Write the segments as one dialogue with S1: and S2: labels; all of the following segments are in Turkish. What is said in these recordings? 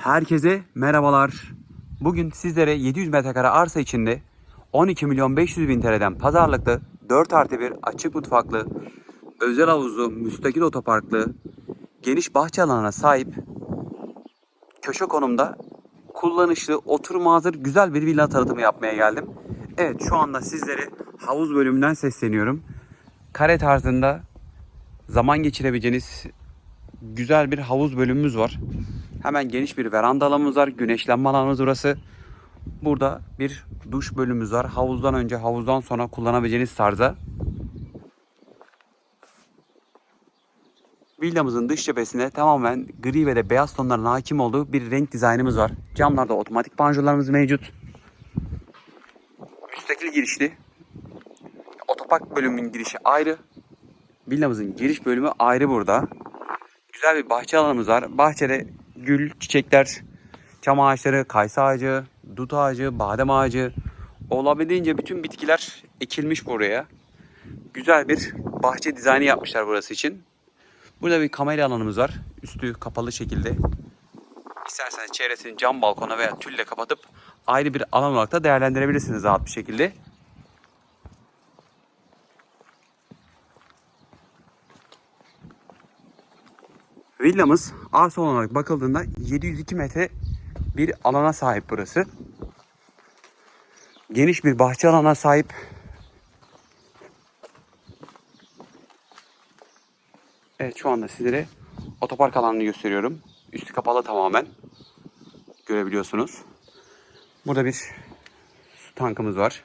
S1: Herkese merhabalar. Bugün sizlere 700 metrekare arsa içinde 12 milyon 500 bin TL'den pazarlıklı 4 artı 1 açık mutfaklı, özel havuzlu, müstakil otoparklı, geniş bahçe alanına sahip, köşe konumda kullanışlı, oturuma hazır güzel bir villa tanıtımı yapmaya geldim. Evet şu anda sizlere havuz bölümünden sesleniyorum. Kare tarzında zaman geçirebileceğiniz güzel bir havuz bölümümüz var. Hemen geniş bir veranda alanımız var. Güneşlenme alanımız burası. Burada bir duş bölümümüz var. Havuzdan önce, havuzdan sonra kullanabileceğiniz tarzda. Villamızın dış cephesinde tamamen gri ve de beyaz tonların hakim olduğu bir renk dizaynımız var. Camlarda otomatik panjurlarımız mevcut. Müstakil girişli. Otopark bölümünün girişi ayrı. Villamızın giriş bölümü ayrı burada. Güzel bir bahçe alanımız var. Bahçede gül, çiçekler, çam ağaçları, kayısı ağacı, dut ağacı, badem ağacı olabildiğince bütün bitkiler ekilmiş buraya. Güzel bir bahçe dizaynı yapmışlar burası için. Burada bir kamera alanımız var. Üstü kapalı şekilde. İsterseniz çevresini cam balkona veya tülle kapatıp ayrı bir alan olarak da değerlendirebilirsiniz rahat bir şekilde. Villamız arsa olarak bakıldığında 702 metre bir alana sahip burası. Geniş bir bahçe alana sahip. Evet şu anda sizlere otopark alanını gösteriyorum. Üstü kapalı tamamen. Görebiliyorsunuz. Burada bir su tankımız var.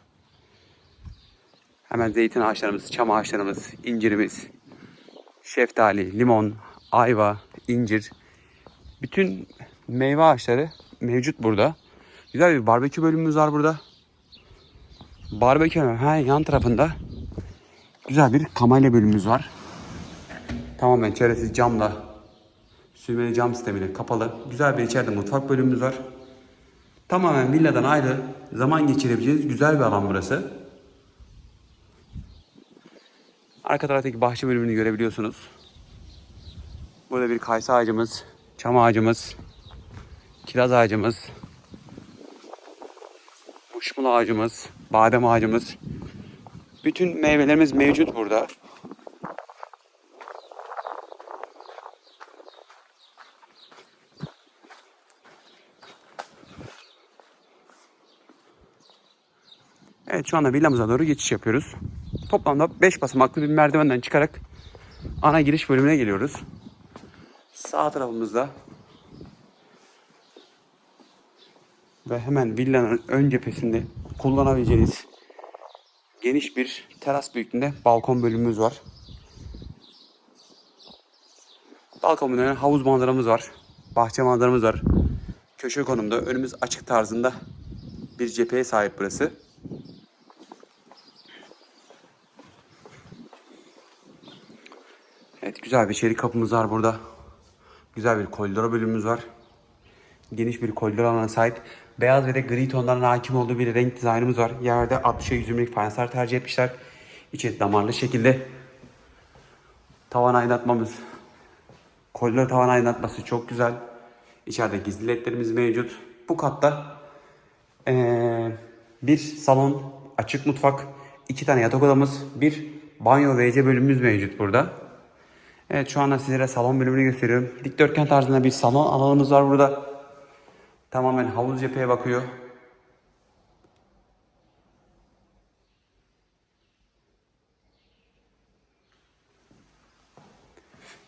S1: Hemen zeytin ağaçlarımız, çam ağaçlarımız, incirimiz, şeftali, limon, ayva, incir. Bütün meyve ağaçları mevcut burada. Güzel bir barbekü bölümümüz var burada. Barbekünün hemen yan tarafında güzel bir kamelya bölümümüz var. Tamamen çevresi camla, sürmeli cam sistemiyle kapalı. Güzel bir içeride mutfak bölümümüz var. Tamamen villadan ayrı zaman geçirebileceğiniz güzel bir alan burası. Arka taraftaki bahçe bölümünü görebiliyorsunuz. Burada bir kayısı ağacımız, çam ağacımız, kiraz ağacımız, muşmula ağacımız, badem ağacımız. Bütün meyvelerimiz mevcut burada. Evet şu anda villamıza doğru geçiş yapıyoruz. Toplamda 5 basamaklı bir merdivenden çıkarak ana giriş bölümüne geliyoruz. Sağ tarafımızda ve hemen villanın ön cephesinde kullanabileceğiniz geniş bir teras büyüklüğünde balkon bölümümüz var. Balkonun önüne havuz manzaramız var. Bahçe manzaramız var. Köşe konumda önümüz açık tarzında bir cepheye sahip burası. Evet güzel bir içeri kapımız var burada. Güzel bir koridor bölümümüz var. Geniş bir koridor alanına sahip. Beyaz ve de gri tonların hakim olduğu bir renk dizaynımız var. Yerde 60'a 120'lik fayanslar tercih etmişler. İçi damarlı şekilde. Tavan aydınlatmamız. Koridor tavan aydınlatması çok güzel. İçeride gizli ledlerimiz mevcut. Bu katta ee, bir salon, açık mutfak, iki tane yatak odamız, bir banyo WC bölümümüz mevcut burada. Evet şu anda sizlere salon bölümünü gösteriyorum. Dikdörtgen tarzında bir salon alanımız var burada. Tamamen havuz cepheye bakıyor.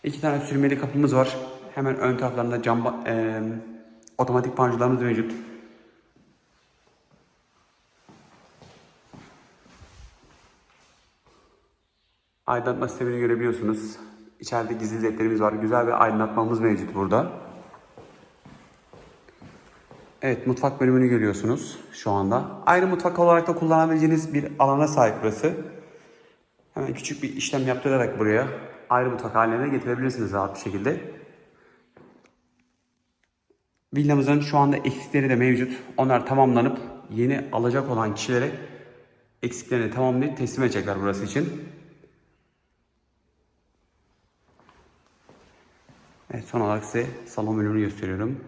S1: İki tane sürmeli kapımız var. Hemen ön taraflarında cam eee, otomatik panjurlarımız mevcut. Aydınlatma sistemini görebiliyorsunuz. İçeride gizli ledlerimiz var. Güzel bir aydınlatmamız mevcut burada. Evet mutfak bölümünü görüyorsunuz şu anda. Ayrı mutfak olarak da kullanabileceğiniz bir alana sahip burası. Hemen küçük bir işlem yaptırarak buraya ayrı mutfak haline getirebilirsiniz rahat bir şekilde. Villamızın şu anda eksikleri de mevcut. Onlar tamamlanıp yeni alacak olan kişilere eksiklerini tamamlayıp teslim edecekler burası için. Evet son olarak size salon bölümünü gösteriyorum.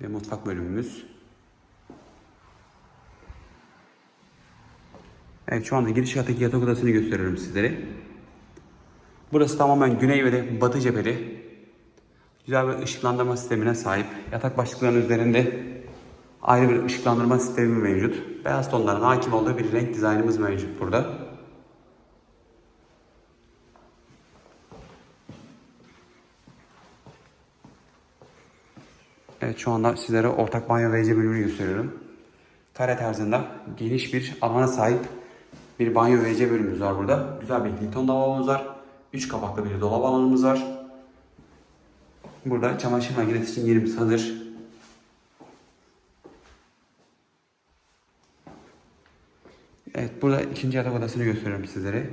S1: ve mutfak bölümümüz. Evet şu anda giriş kattaki yatak odasını gösteriyorum sizlere. Burası tamamen güney ve de batı cepheli. Güzel bir ışıklandırma sistemine sahip. Yatak başlıklarının üzerinde ayrı bir ışıklandırma sistemi mevcut. Beyaz tonların hakim olduğu bir renk dizaynımız mevcut burada. Evet şu anda sizlere ortak banyo ve bölümünü gösteriyorum. Kare tarzında geniş bir alana sahip bir banyo ve bölümümüz var burada. Güzel bir Hilton lavabomuz var. 3 kapaklı bir dolap alanımız var. Burada çamaşır makinesi için yerimiz hazır. Evet burada ikinci yatak odasını gösteriyorum sizlere.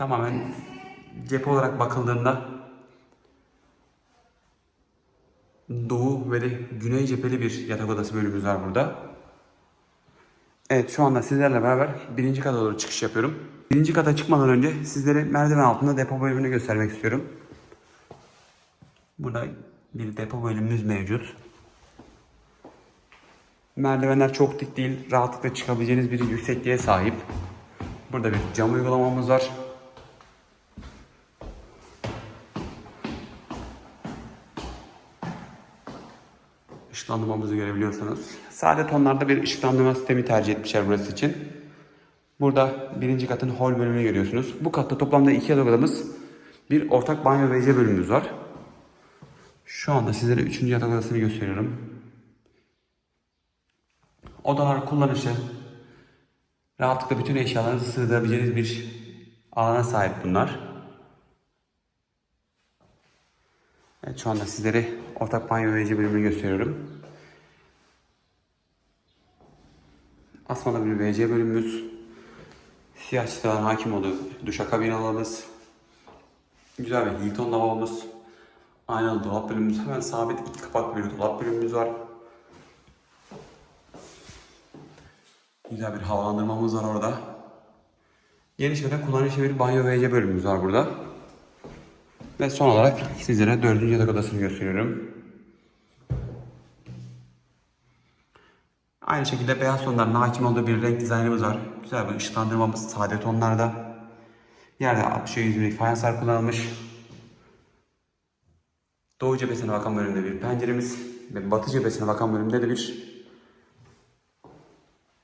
S1: Tamamen cephe olarak bakıldığında doğu ve de güney cepheli bir yatak odası bölümümüz var burada. Evet şu anda sizlerle beraber birinci kata doğru çıkış yapıyorum. Birinci kata çıkmadan önce sizlere merdiven altında depo bölümünü göstermek istiyorum. Burada bir depo bölümümüz mevcut. Merdivenler çok dik değil, rahatlıkla çıkabileceğiniz bir yüksekliğe sahip. Burada bir cam uygulamamız var. Işıklandırmamızı görebiliyorsunuz. Sade tonlarda bir ışıklandırma sistemi tercih etmişler burası için. Burada birinci katın hol bölümünü görüyorsunuz. Bu katta toplamda iki yatak odamız, bir ortak banyo ve WC bölümümüz var. Şu anda sizlere üçüncü yatak odasını gösteriyorum. Odalar kullanışı, rahatlıkla bütün eşyalarınızı sığdırabileceğiniz bir alana sahip bunlar. Evet şu anda sizlere ortak banyo WC bölümünü gösteriyorum. Asmalı bir WC bölümümüz. Siyah çıtaların hakim olduğu duşakabin alanımız. Güzel bir Hilton lavabomuz. Aynalı dolap bölümümüz. Hemen sabit iki kapaklı bir dolap bölümümüz var. Güzel bir havalandırmamız var orada. Geniş ve kullanışlı bir banyo WC bölümümüz var burada. Ve son olarak sizlere dördüncü yatak odasını gösteriyorum. Aynı şekilde beyaz tonların hakim olduğu bir renk dizaynımız var. Güzel bir ışıklandırmamız sade tonlarda. Yerde 60'a 100 milik fayanslar kullanılmış. Doğu cephesine bakan bölümde bir penceremiz ve batı cephesine bakan bölümde de bir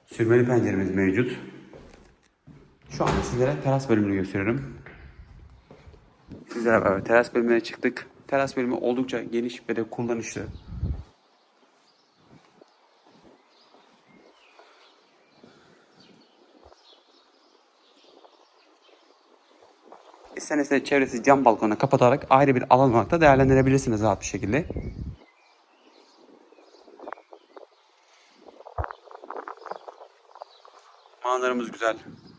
S1: sürmeli penceremiz mevcut. Şu anda sizlere teras bölümünü gösteriyorum. Sizlerle beraber teras bölümüne çıktık. Teras bölümü oldukça geniş ve de kullanışlı. İsterseniz çevresi cam balkona kapatarak ayrı bir alan olarak da değerlendirebilirsiniz rahat bir şekilde. Manzaramız güzel.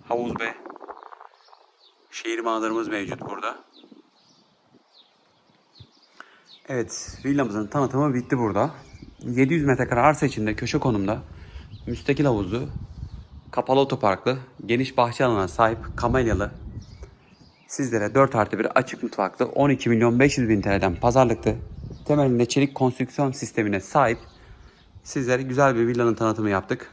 S1: Havuz ve şehir manzaramız mevcut burada. Evet, villamızın tanıtımı bitti burada. 700 metrekare arsa içinde köşe konumda müstakil havuzlu, kapalı otoparklı, geniş bahçe alanına sahip kamelyalı, sizlere 4 artı bir açık mutfaklı 12 milyon 500 bin TL'den pazarlıklı, temelinde çelik konstrüksiyon sistemine sahip sizlere güzel bir villanın tanıtımı yaptık.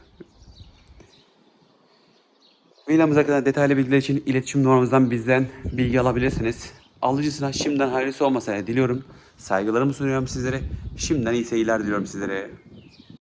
S1: Villamız hakkında detaylı bilgiler için iletişim numaramızdan bizden bilgi alabilirsiniz. Alıcısına şimdiden hayırlısı olmasını diliyorum. Saygılarımı sunuyorum sizlere. Şimdiden iyi seyirler diliyorum sizlere.